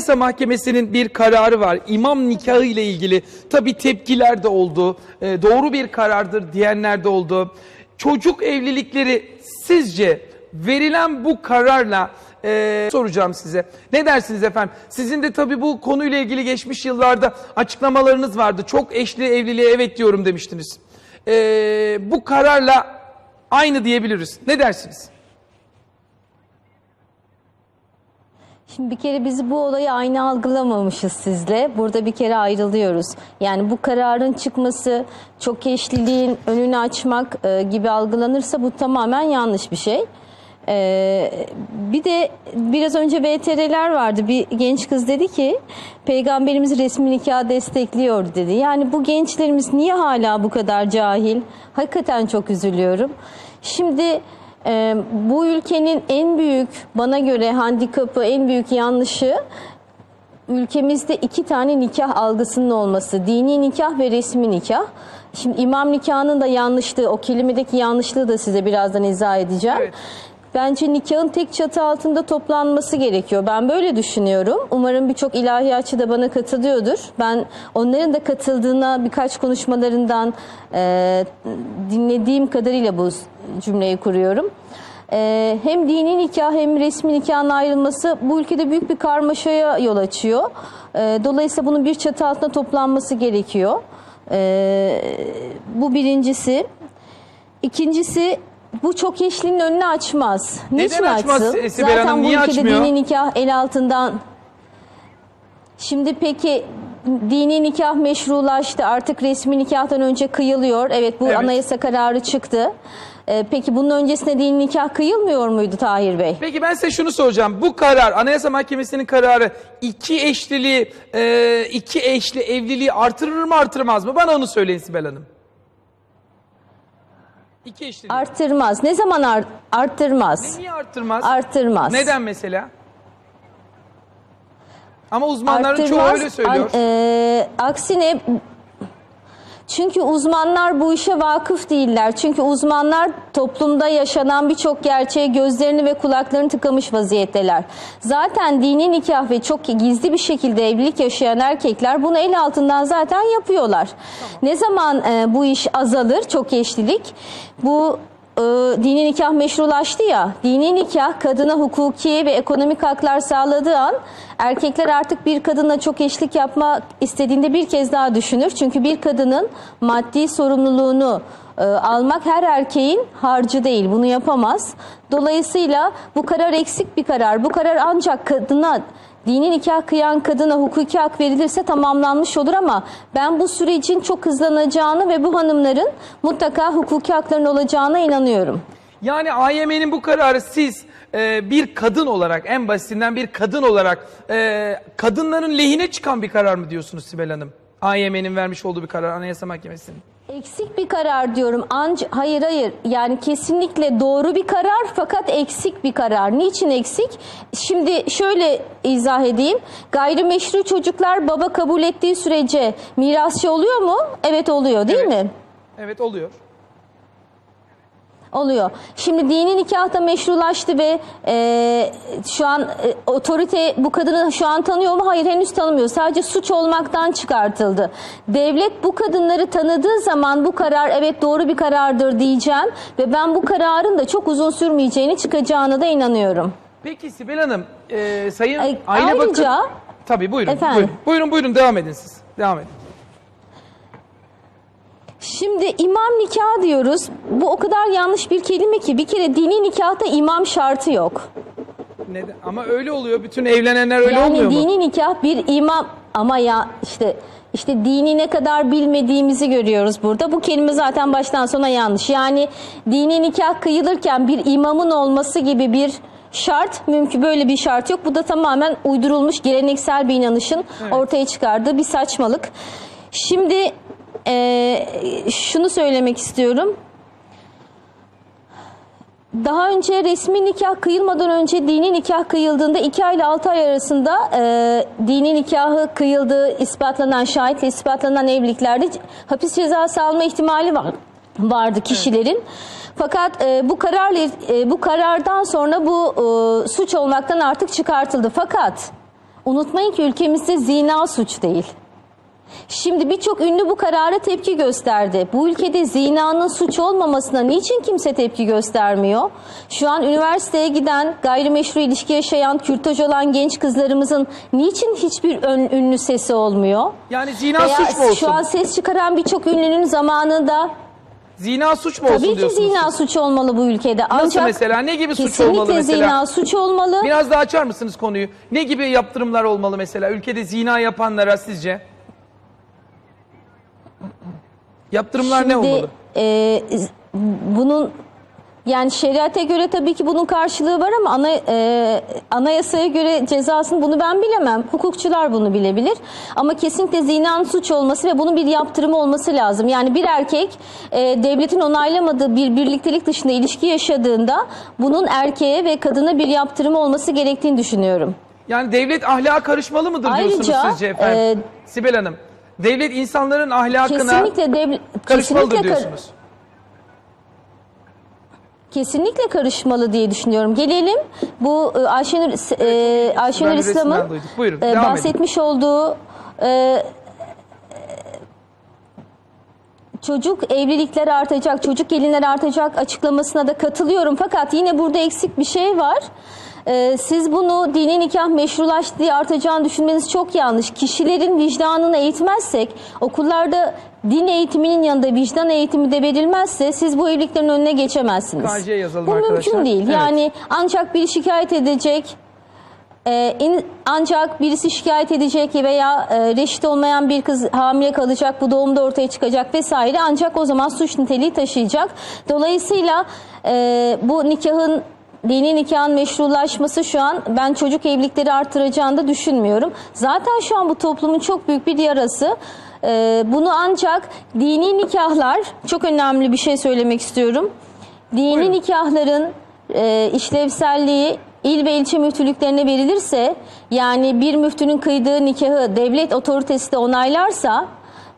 Anayasa Mahkemesi'nin bir kararı var. İmam nikahı ile ilgili tabii tepkiler de oldu. Ee, doğru bir karardır diyenler de oldu. Çocuk evlilikleri sizce verilen bu kararla e, soracağım size. Ne dersiniz efendim? Sizin de tabii bu konuyla ilgili geçmiş yıllarda açıklamalarınız vardı. Çok eşli evliliğe evet diyorum demiştiniz. Ee, bu kararla aynı diyebiliriz. Ne dersiniz? Şimdi bir kere biz bu olayı aynı algılamamışız sizle. Burada bir kere ayrılıyoruz. Yani bu kararın çıkması, çok eşliliğin önünü açmak e, gibi algılanırsa bu tamamen yanlış bir şey. E, bir de biraz önce VTR'ler vardı. Bir genç kız dedi ki peygamberimiz resmi nikah destekliyor dedi. Yani bu gençlerimiz niye hala bu kadar cahil? Hakikaten çok üzülüyorum. Şimdi ee, bu ülkenin en büyük bana göre handikapı, en büyük yanlışı ülkemizde iki tane nikah algısının olması. Dini nikah ve resmi nikah. Şimdi imam nikahının da yanlışlığı, o kelimedeki yanlışlığı da size birazdan izah edeceğim. Evet. Bence nikahın tek çatı altında toplanması gerekiyor. Ben böyle düşünüyorum. Umarım birçok ilahiyatçı da bana katılıyordur. Ben onların da katıldığına birkaç konuşmalarından e, dinlediğim kadarıyla bu cümleyi kuruyorum. E, hem dini nikah hem resmi nikahın ayrılması bu ülkede büyük bir karmaşaya yol açıyor. E, dolayısıyla bunun bir çatı altında toplanması gerekiyor. E, bu birincisi. İkincisi bu çok eşliliğin önünü açmaz. Neden Niçin açmaz açsın? Sibel Zaten Hanım? bu Niye ülkede açmıyor? dini nikah el altından. Şimdi peki dini nikah meşrulaştı. Artık resmi nikahtan önce kıyılıyor. Evet bu Evet. anayasa kararı çıktı. Ee, peki bunun öncesinde dini nikah kıyılmıyor muydu Tahir Bey? Peki ben size şunu soracağım. Bu karar, Anayasa Mahkemesi'nin kararı iki eşliliği, e, iki eşli evliliği artırır mı artırmaz mı? Bana onu söyleyin Sibel Hanım. İki eşliliği. Arttırmaz. Ne zaman art- arttırmaz? Niye arttırmaz? Arttırmaz. Neden mesela? Ama uzmanların çoğu Arttırmaz. öyle söylüyor. An- e, aksine çünkü uzmanlar bu işe vakıf değiller. Çünkü uzmanlar toplumda yaşanan birçok gerçeğe gözlerini ve kulaklarını tıkamış vaziyetteler. Zaten dini nikah ve çok gizli bir şekilde evlilik yaşayan erkekler bunu el altından zaten yapıyorlar. Ne zaman e, bu iş azalır, çok eşlilik? Bu e, dini nikah meşrulaştı ya, dini nikah kadına hukuki ve ekonomik haklar sağladığı an erkekler artık bir kadınla çok eşlik yapmak istediğinde bir kez daha düşünür. Çünkü bir kadının maddi sorumluluğunu e, almak her erkeğin harcı değil, bunu yapamaz. Dolayısıyla bu karar eksik bir karar. Bu karar ancak kadına dini nikah kıyan kadına hukuki hak verilirse tamamlanmış olur ama ben bu sürecin çok hızlanacağını ve bu hanımların mutlaka hukuki hakların olacağına inanıyorum. Yani AYM'nin bu kararı siz e, bir kadın olarak, en basitinden bir kadın olarak e, kadınların lehine çıkan bir karar mı diyorsunuz Sibel Hanım? AYM'nin vermiş olduğu bir karar Anayasa Mahkemesi'nin. Eksik bir karar diyorum. Anc hayır hayır. Yani kesinlikle doğru bir karar fakat eksik bir karar. Niçin eksik? Şimdi şöyle izah edeyim. Gayrimeşru çocuklar baba kabul ettiği sürece mirasçı oluyor mu? Evet oluyor değil Evet. mi? Evet oluyor. Oluyor. Şimdi dini nikah da meşrulaştı ve e, şu an e, otorite bu kadını şu an tanıyor mu? Hayır henüz tanımıyor. Sadece suç olmaktan çıkartıldı. Devlet bu kadınları tanıdığı zaman bu karar evet doğru bir karardır diyeceğim ve ben bu kararın da çok uzun sürmeyeceğini çıkacağına da inanıyorum. Peki Sibel Hanım, e, Sayın Ay- Aile ayrıca- Bakın... Tabii buyurun, Efendim? buyurun. Buyurun buyurun devam edin siz. Devam edin. Şimdi imam nikahı diyoruz. Bu o kadar yanlış bir kelime ki bir kere dini nikahta imam şartı yok. Neden? Ama öyle oluyor. Bütün evlenenler öyle yani olmuyor mu? dini nikah bir imam ama ya işte işte dini ne kadar bilmediğimizi görüyoruz burada. Bu kelime zaten baştan sona yanlış. Yani dini nikah kıyılırken bir imamın olması gibi bir şart mümkün böyle bir şart yok. Bu da tamamen uydurulmuş geleneksel bir inanışın ortaya çıkardığı bir saçmalık. Şimdi eee, şunu söylemek istiyorum. Daha önce resmi nikah kıyılmadan önce dini nikah kıyıldığında 2 ay ile 6 ay arasında e, dini nikahı kıyıldığı ispatlanan, şahitle ispatlanan evliliklerde hapis cezası alma ihtimali var vardı kişilerin. Fakat e, bu kararla e, bu karardan sonra bu e, suç olmaktan artık çıkartıldı. Fakat Unutmayın ki ülkemizde zina suç değil. Şimdi birçok ünlü bu karara tepki gösterdi. Bu ülkede zinanın suç olmamasına niçin kimse tepki göstermiyor? Şu an üniversiteye giden, gayrimeşru ilişki yaşayan, kürtaj olan genç kızlarımızın niçin hiçbir ön, ünlü sesi olmuyor? Yani zina Veya suç mu olsun? şu an ses çıkaran birçok ünlünün zamanında Zina suç mu olsun tabii ki diyorsunuz? zina siz? suç olmalı bu ülkede. Nasıl Ancak mesela? Ne gibi suç kesinlikle olmalı mesela? zina suç olmalı. Biraz daha açar mısınız konuyu? Ne gibi yaptırımlar olmalı mesela ülkede zina yapanlara sizce? Yaptırımlar ne Şimdi, olmalı? e, bunun yani şeriate göre tabii ki bunun karşılığı var ama ana, e, anayasaya göre cezasını bunu ben bilemem. Hukukçular bunu bilebilir. Ama kesinlikle zinanın suç olması ve bunun bir yaptırımı olması lazım. Yani bir erkek e, devletin onaylamadığı bir birliktelik dışında ilişki yaşadığında bunun erkeğe ve kadına bir yaptırımı olması gerektiğini düşünüyorum. Yani devlet ahlaka karışmalı mıdır diyorsunuz Ayrıca, sizce efendim? Sibel Hanım, devlet insanların ahlakına Kesinlikle devlet karışmalıdır kesinlikle kar- diyorsunuz. Kesinlikle karışmalı diye düşünüyorum. Gelelim bu e, Ayşenur, e, Ayşenur Ben İslam'ın e, devam edin. bahsetmiş olduğu e, çocuk evlilikler artacak, çocuk gelinler artacak açıklamasına da katılıyorum. Fakat yine burada eksik bir şey var. E, siz bunu dini nikah meşrulaştı diye artacağını düşünmeniz çok yanlış. Kişilerin vicdanını eğitmezsek, okullarda din eğitiminin yanında vicdan eğitimi de verilmezse siz bu evliliklerin önüne geçemezsiniz. KC'ye yazalım bu arkadaşlar. mümkün değil. Evet. Yani ancak biri şikayet edecek, ee, in- ancak birisi şikayet edecek veya e, reşit olmayan bir kız hamile kalacak, bu doğumda ortaya çıkacak vesaire. Ancak o zaman suç niteliği taşıyacak. Dolayısıyla e, bu nikahın dini nikahın meşrulaşması şu an ben çocuk evlilikleri artıracağını da düşünmüyorum. Zaten şu an bu toplumun çok büyük bir yarası. E, bunu ancak dini nikahlar çok önemli bir şey söylemek istiyorum. Dini Buyurun. nikahların e, işlevselliği il ve ilçe müftülüklerine verilirse yani bir müftünün kıydığı nikahı devlet otoritesi de onaylarsa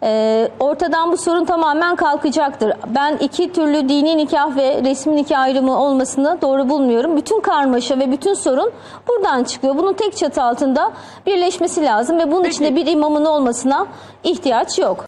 e, ortadan bu sorun tamamen kalkacaktır. Ben iki türlü dini nikah ve resmi nikah ayrımı olmasını doğru bulmuyorum. Bütün karmaşa ve bütün sorun buradan çıkıyor. Bunun tek çatı altında birleşmesi lazım ve bunun Peki. içinde bir imamın olmasına ihtiyaç yok.